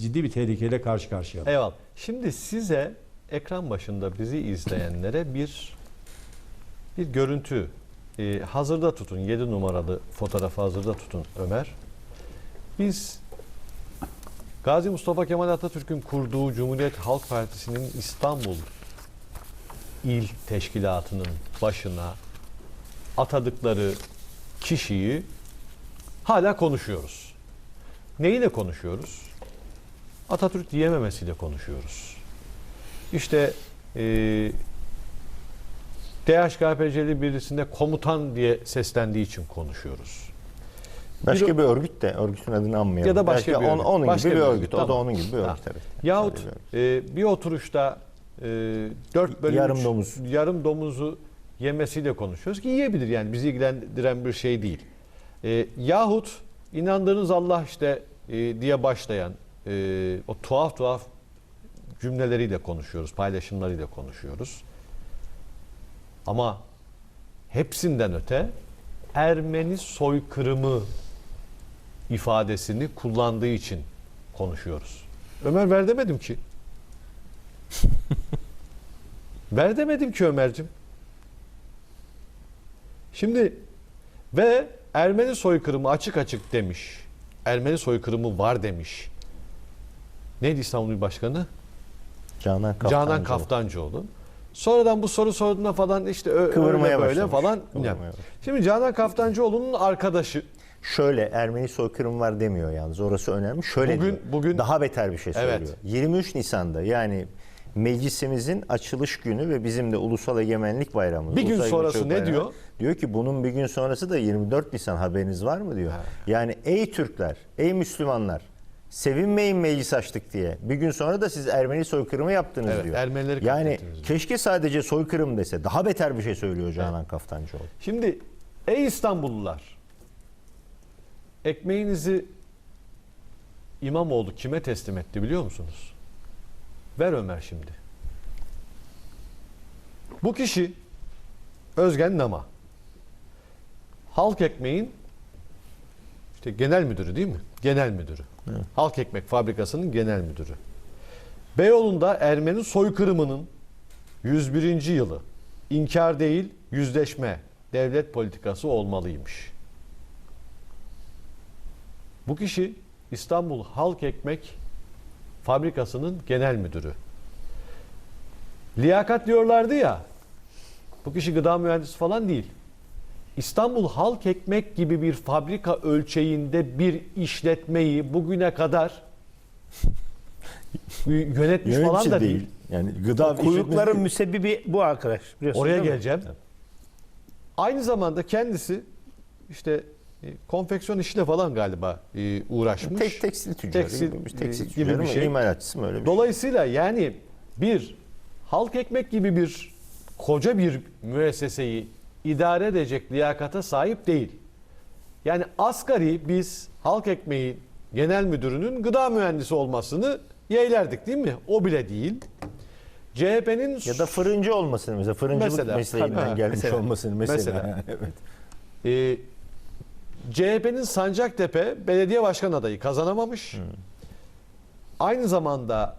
ciddi bir tehlikeyle karşı karşıya. Eyvallah. Şimdi size ekran başında bizi izleyenlere bir bir görüntü e, hazırda tutun. 7 numaralı fotoğrafı hazırda tutun Ömer. Biz Gazi Mustafa Kemal Atatürk'ün kurduğu Cumhuriyet Halk Partisi'nin İstanbul il teşkilatının başına atadıkları kişiyi hala konuşuyoruz. Neyle konuşuyoruz? Atatürk diyememesiyle konuşuyoruz. İşte e, DHKPC'li birisinde komutan diye seslendiği için konuşuyoruz. Başka Bir- bir örgüt de örgütün adını anmayalım. Ya da başka Belki bir örgüt. Onun Başka gibi bir örgüt. örgüt, O da onun gibi bir Ha. örgüt. Evet. Yahut bir örgüt. e, bir oturuşta e, dört bölü Yarım üç domuz. yarım domuzu yemesiyle konuşuyoruz ki yiyebilir yani bizi ilgilendiren bir şey değil. E, yahut inandığınız Allah işte e, diye başlayan e, o tuhaf tuhaf cümleleriyle konuşuyoruz, paylaşımlarıyla konuşuyoruz. Ama hepsinden öte Ermeni soykırımı ifadesini kullandığı için konuşuyoruz. Ömer ver demedim ki. ver demedim ki Ömer'cim. Şimdi ve Ermeni soykırımı açık açık demiş. Ermeni soykırımı var demiş. Neydi İstanbul Başkanı? Canan Kaftancıoğlu. Canan Kaftancıoğlu. Sonradan bu soru sorduğunda falan işte ö- Kıvırmaya öyle böyle başlamış. falan. Kıvırmaya. Şimdi Canan Kaftancıoğlu'nun arkadaşı Şöyle Ermeni soykırım var demiyor yalnız. Orası önemli. Şöyle Bugün- diyor. bugün- daha beter bir şey Evet. söylüyor. 23 Nisan'da yani meclisimizin açılış günü ve bizim de Ulusal Egemenlik Bayramımız. Bir gün Ulusal sonrası ne Bayramı. diyor? Diyor ki bunun bir gün sonrası da 24 Nisan haberiniz var mı diyor. Yani ey Türkler, ey Müslümanlar sevinmeyin meclis açtık diye. Bir gün sonra da siz Ermeni soykırımı yaptınız Evet, diyor. Ermenileri yani keşke sadece soykırım dese. Daha beter bir şey söylüyor Canan Kaftancıoğlu. Şimdi ey İstanbullular ekmeğinizi İmamoğlu kime teslim etti biliyor musunuz? Ver Ömer şimdi. Bu kişi Özgen Nama. Halk Ekmeğin işte genel müdürü değil mi? Genel müdürü. Halk Ekmek Fabrikası'nın genel müdürü. Beyoğlu'nda Ermeni soykırımının 101. yılı inkar değil yüzleşme devlet politikası olmalıymış. Bu kişi İstanbul Halk Ekmek Fabrikası'nın genel müdürü. Liyakat diyorlardı ya. Bu kişi gıda mühendisi falan değil. İstanbul Halk Ekmek gibi bir fabrika ölçeğinde bir işletmeyi bugüne kadar yönetmiş falan Yönetici da değil. Yani gıda Kuyrukların müsebbibi bu arkadaş. Oraya değil geleceğim. Aynı zamanda kendisi işte e, konfeksiyon işiyle falan galiba e, uğraşmış. Tek tekstil tüccarı Tekstil, gibi, e, tekstil gibi tüccarı bir mı, şey. imalatçısı mı öyle bir şey. Dolayısıyla yani bir halk ekmek gibi bir koca bir müesseseyi idare edecek liyakata sahip değil. Yani asgari biz halk ekmeği genel müdürünün gıda mühendisi olmasını yeğlerdik değil mi? O bile değil. CHP'nin Ya da fırıncı olmasını mesela fırıncılık Mesela, mesleğinden tabii. gelmiş Mesela. olmasını mesela. Mesela. evet. Ee, CHP'nin Sancaktepe belediye başkan adayı kazanamamış. Aynı zamanda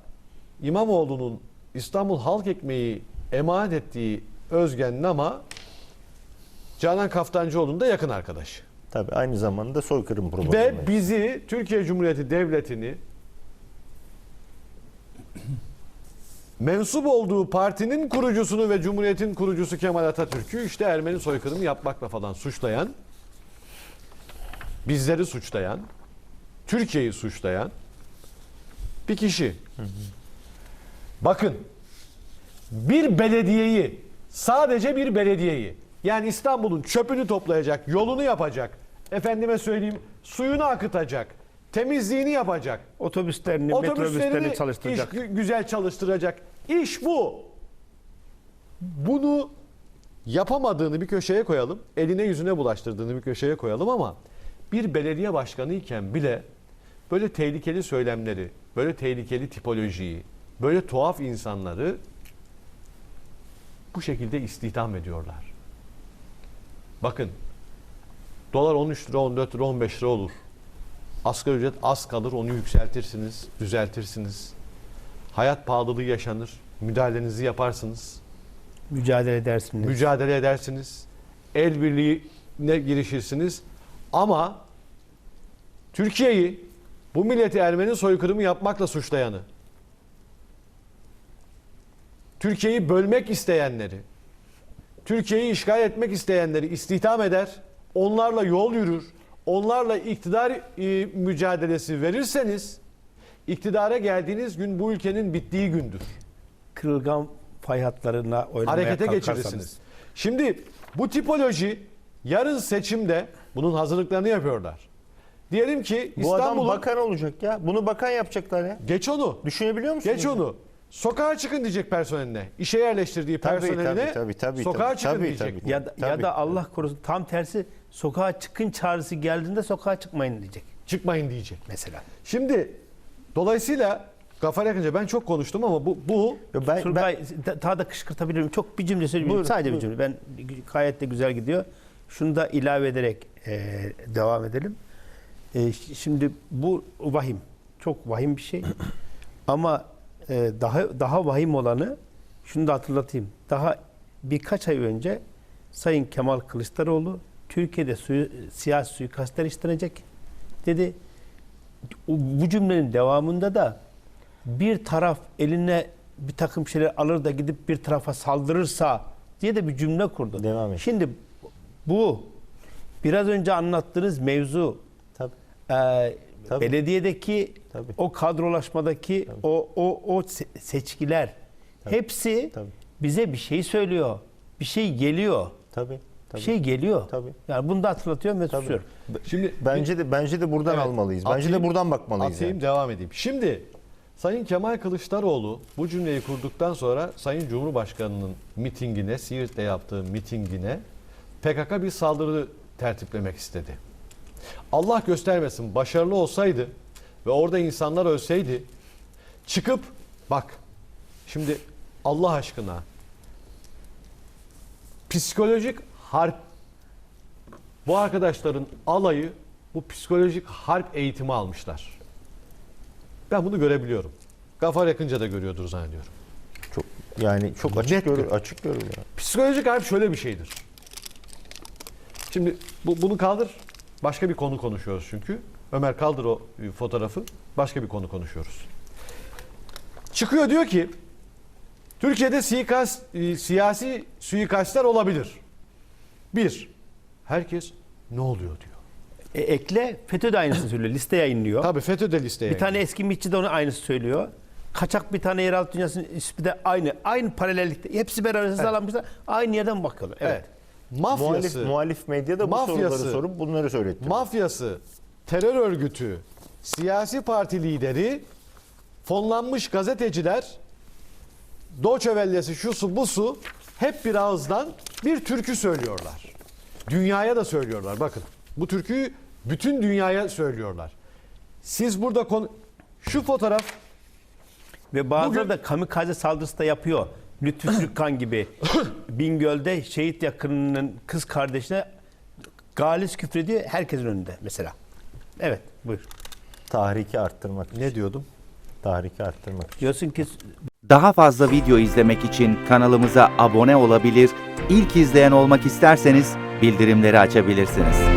İmamoğlu'nun İstanbul Halk Ekmeği emanet ettiği Özgen Nama Canan Kaftancıoğlu'nun da yakın arkadaşı. Tabii aynı zamanda soykırım problemi. Ve bizi Türkiye Cumhuriyeti Devleti'ni mensup olduğu partinin kurucusunu ve Cumhuriyet'in kurucusu Kemal Atatürk'ü işte Ermeni soykırımı yapmakla falan suçlayan, bizleri suçlayan, Türkiye'yi suçlayan bir kişi. Bakın bir belediyeyi sadece bir belediyeyi yani İstanbul'un çöpünü toplayacak, yolunu yapacak, efendime söyleyeyim suyunu akıtacak, temizliğini yapacak, Otobüslerini, metrobüslerini çalıştıracak. iş gü- güzel çalıştıracak. İş bu. Bunu yapamadığını bir köşeye koyalım. Eline yüzüne bulaştırdığını bir köşeye koyalım ama bir belediye başkanı iken bile böyle tehlikeli söylemleri, böyle tehlikeli tipolojiyi, böyle tuhaf insanları bu şekilde istihdam ediyorlar. Bakın dolar 13 lira, 14 lira, 15 lira olur. Asgari ücret az kalır onu yükseltirsiniz, düzeltirsiniz. Hayat pahalılığı yaşanır. Müdahalenizi yaparsınız. Mücadele edersiniz. Mücadele edersiniz. El birliğine girişirsiniz. Ama Türkiye'yi bu milleti Ermeni soykırımı yapmakla suçlayanı, Türkiye'yi bölmek isteyenleri, Türkiye'yi işgal etmek isteyenleri istihdam eder, onlarla yol yürür, onlarla iktidar e, mücadelesi verirseniz, iktidara geldiğiniz gün bu ülkenin bittiği gündür. Kırılgan fay hatlarına oynamaya Harekete kalkarsanız. geçirirsiniz. Şimdi bu tipoloji yarın seçimde bunun hazırlıklarını yapıyorlar. Diyelim ki Bu adam İstanbul'un bakan olacak ya. Bunu bakan yapacaklar ya. geç onu. Düşünebiliyor musun? Geç onu. Sokağa çıkın diyecek personeline. İşe yerleştirdiği Tabii, personeline tabii, tabii, tabii, sokağa tabii, çıkın tabii, diyecek. tabii. Ya da, ya Tabii. da Allah korusun tam tersi sokağa çıkın çağrısı geldiğinde sokağa çıkmayın diyecek Çıkmayın diyecek. mesela. Şimdi dolayısıyla Gafar Yakınca ben çok konuştum ama bu, bu Ya ben, ben, Turgay da- daha da kışkırtabilirim. Çok bir cümle söyleyeyim. Buyurun, Sadece buyurun. bir cümle. Ben gayet de güzel gidiyor. Şunu da ilave ederek e, devam edelim. E, şimdi bu vahim. Çok vahim bir şey. Ama e, daha daha vahim olanı şunu da hatırlatayım. Daha birkaç ay önce Sayın Kemal Kılıçdaroğlu Türkiye'de suyu, siyasi suikastler işlenecek dedi. Bu cümlenin devamında da bir taraf eline bir takım şeyler alır da gidip bir tarafa saldırırsa diye de bir cümle kurdu. Devam et. Şimdi bu biraz önce anlattığınız mevzu tabii. e, Tabii. belediyedeki Tabii. o kadrolaşmadaki o o o se- seçkiler hepsi Tabii. bize bir şey söylüyor. Bir şey geliyor. Tabii. Tabii. Bir şey geliyor. Tabii. Yani bunu da hatırlatıyorum ve Tabii. susuyorum. şimdi Bence de bence de buradan Evet, almalıyız. Bence atayım- de buradan bakmalıyız. Atayım yani. devam edeyim. Şimdi Sayın Kemal Kılıçdaroğlu bu cümleyi kurduktan sonra Sayın Cumhurbaşkanı'nın mitingine, Siirt'te yaptığı mitingine PKK bir saldırı tertiplemek istedi. Allah göstermesin başarılı olsaydı ve orada insanlar ölseydi çıkıp bak şimdi Allah aşkına psikolojik harp bu arkadaşların alayı bu psikolojik harp eğitimi almışlar. Ben bunu görebiliyorum. Gafar Yakınca da görüyordur zannediyorum. Çok yani çok açık Net görür, gör- açık görülüyor. Psikolojik harp şöyle bir şeydir. Şimdi bu, bunu kaldır. Başka bir konu konuşuyoruz çünkü. Ömer kaldır o e, fotoğrafı. Başka bir konu konuşuyoruz. Çıkıyor diyor ki Türkiye'de suikast, e, siyasi suikastler olabilir. Bir, herkes ne oluyor diyor. E, ekle FETÖ de aynısını söylüyor. Liste yayınlıyor. Tabii FETÖ de listeye Bir tane eski mitçi de onu aynısı söylüyor. Kaçak bir tane yeraltı dünyasının ismi de aynı. Aynı paralellikte. Hepsi beraber hızlanmışlar. Aynı yerden bakıyorlar. Evet. Evet. Mafyası. Muhalif, muhalif medyada bu Mafyası. soruları sorup bunları söyletti. mafyası, terör örgütü, siyasi parti lideri, fonlanmış gazeteciler, Doğçe Wellesi, şusu busu hep bir ağızdan bir türkü söylüyorlar. Dünyaya da söylüyorlar. Bakın bu türküyü bütün dünyaya söylüyorlar. Siz burada konu... Şu fotoğraf Ve bazıları Bugün- da kamikaze saldırısı da yapıyor. Lütfü Türkkan gibi. Bingöl'de şehit yakınının kız kardeşine galis küfrediyor herkesin önünde mesela. Evet buyur. Tahriki arttırmak. için. ne diyordum? Tahriki arttırmak. için. Diyorsun ki Daha fazla video izlemek için kanalımıza abone olabilir, ilk izleyen olmak isterseniz bildirimleri açabilirsiniz.